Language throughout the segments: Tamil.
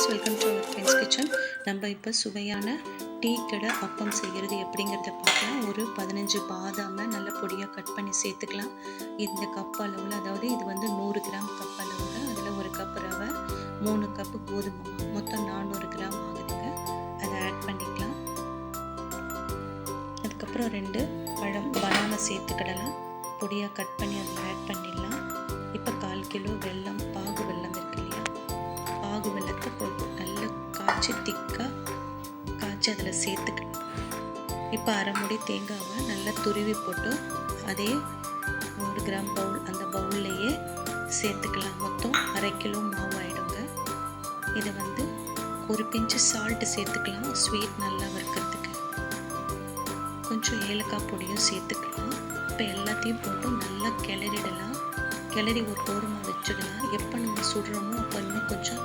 Friends welcome to our friends kitchen நம்ம இப்போ சுவையான டீ கடை அப்பம் செய்கிறது எப்படிங்கிறத பார்க்கலாம். ஒரு பதினஞ்சு பாதாமை நல்ல பொடியாக கட் பண்ணி சேர்த்துக்கலாம். இந்த கப் அளவில் அதாவது இது வந்து நூறு கிராம் கப் அளவில் அதில் ஒரு கப் ரவை மூணு கப்பு கோதுமை மொத்தம் நானூறு கிராம் ஆகுதுங்க. அதை ஆட் பண்ணிக்கலாம். அதுக்கப்புறம் ரெண்டு பழம் பனானா சேர்த்துக்கிடலாம். பொடியாக கட் பண்ணி அதில் ஆட் பண்ணிடலாம். இப்போ கால் கிலோ வெல்லம் பாகு வெல்லம் இருக்கு இல்லையா? பாகு வெல்லத்தை போட்டு காய்ச்சி திக்காக காய்ச்சி அதில் சேர்த்துக்கலாம் இப்போ அரை முடி தேங்காவை நல்லா துருவி போட்டு அதே நூறு கிராம் பவுல் அந்த பவுல்லையே சேர்த்துக்கலாம். மொத்தம் அரை கிலோ மாவு ஆகிடுங்க இதை வந்து ஒரு பிஞ்சு சால்ட்டு சேர்த்துக்கலாம். ஸ்வீட் நல்லா வறுக்கிறதுக்கு. கொஞ்சம் ஏலக்காய் பொடியும் சேர்த்துக்கலாம். இப்போ எல்லாத்தையும் போட்டு நல்லா கிளறிடலாம். கிளறி ஒரு ஓரமாக வச்சுக்கலாம். எப்போ நம்ம சுடுறோமோ அப்போ இன்னும் கொஞ்சம்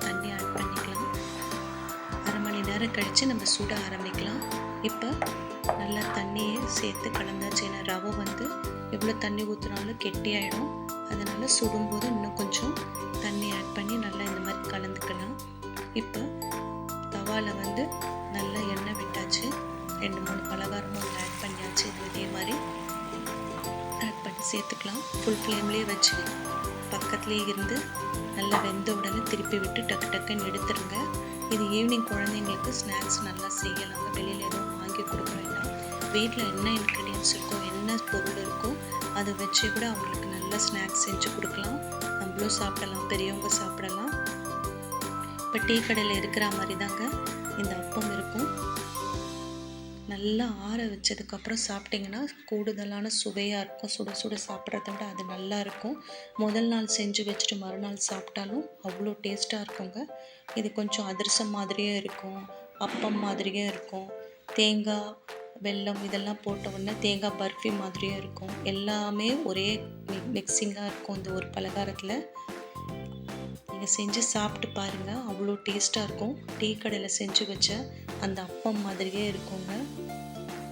நேரம் கழித்து நம்ம சுட ஆரம்பிக்கலாம். இப்போ நல்லா தண்ணியை சேர்த்து கலந்தாச்சு ஏன்னா ரவை வந்து எவ்வளோ தண்ணி ஊற்றுனாலும் கெட்டியாயிடும். அதனால் சுடும்போது இன்னும் கொஞ்சம் தண்ணி ஆட் பண்ணி நல்லா இந்த மாதிரி கலந்துக்கலாம். இப்போ தவாவில் வந்து நல்லா எண்ணெய் விட்டாச்சு. ரெண்டு மூணு பலகாரமும் ஆட் பண்ணியாச்சு. இதே மாதிரி ஆட் பண்ணி சேர்த்துக்கலாம். ஃபுல் ஃப்ளேம்லேயே வச்சு பக்கத்துலேயே இருந்து நல்லா வெந்த உடனே திருப்பி விட்டு டக்கு டக்குன்னு எடுத்துருங்க. இது ஈவினிங் குழந்தைங்களுக்கு ஸ்நாக்ஸ் நல்லா செய்யலாங்க வெளியில் எதுவும் வாங்கி கொடுக்க வேண்டாம். வீட்டில் என்ன இன்க்ரீடியன்ஸ் இருக்கோ என்ன பொருள் இருக்கோ அதை வச்சு கூட அவங்களுக்கு நல்ல ஸ்நாக்ஸ் செஞ்சு கொடுக்கலாம். நம்மளும் சாப்பிடலாம் பெரியவங்க சாப்பிடலாம். இப்போ டீ கடையில் இருக்கிற மாதிரி தாங்க இந்த அப்பம் இருக்கும். நல்லா ஆற வச்சதுக்கப்புறம் சாப்பிட்டிங்கன்னா கூடுதலான சுவையாக இருக்கும். சுட சுட சாப்பிட்றத விட அது நல்லா இருக்கும். முதல் நாள் செஞ்சு வச்சுட்டு மறுநாள் சாப்பிட்டாலும் அவ்வளோ டேஸ்ட்டாக இருக்குங்க. இது கொஞ்சம் அதிரசம் மாதிரியே இருக்கும். அப்பம் மாதிரியே இருக்கும். தேங்காய் வெல்லம் இதெல்லாம் போட்ட உடனே தேங்காய் பர்ஃபி மாதிரியே இருக்கும். எல்லாமே ஒரே மிக்சிங்காக இருக்கும் இந்த ஒரு பலகாரத்தில். நீங்கள் செஞ்சு சாப்பிட்டு பாருங்கள் அவ்வளோ டேஸ்ட்டாக இருக்கும். டீ கடையில் செஞ்சு வச்ச அந்த அப்பம் மாதிரியே இருக்குங்க.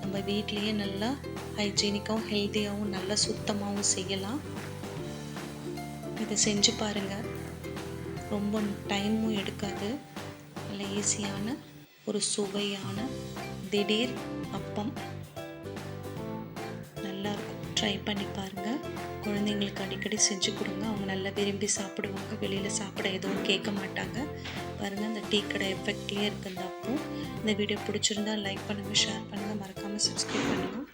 நம்ம வீட்லேயே நல்லா ஹைஜீனிக்காகவும் ஹெல்த்தியாகவும் நல்லா சுத்தமாகவும் செய்யலாம். இதை செஞ்சு பாருங்கள் ரொம்ப டைமும் எடுக்காது. நல்ல ஈஸியான ஒரு சுவையான திடீர் அப்பம். நல்லா இருக்கும். ட்ரை பண்ணி பாருங்கள் குழந்தைங்களுக்கு அடிக்கடி செஞ்சு கொடுங்க. அவங்க நல்லா விரும்பி சாப்பிடுவாங்க. வெளியில் சாப்பிட எதுவும் கேட்க மாட்டாங்க. பாருங்கள் அந்த டீ கடை எஃபெக்ட்லேயே இருக்குது அந்த அப்போ இந்த வீடியோ பிடிச்சிருந்தா லைக் பண்ணுங்கள் ஷேர் பண்ணுங்கள் மறக்காமல் சப்ஸ்கிரைப் பண்ணுங்கள்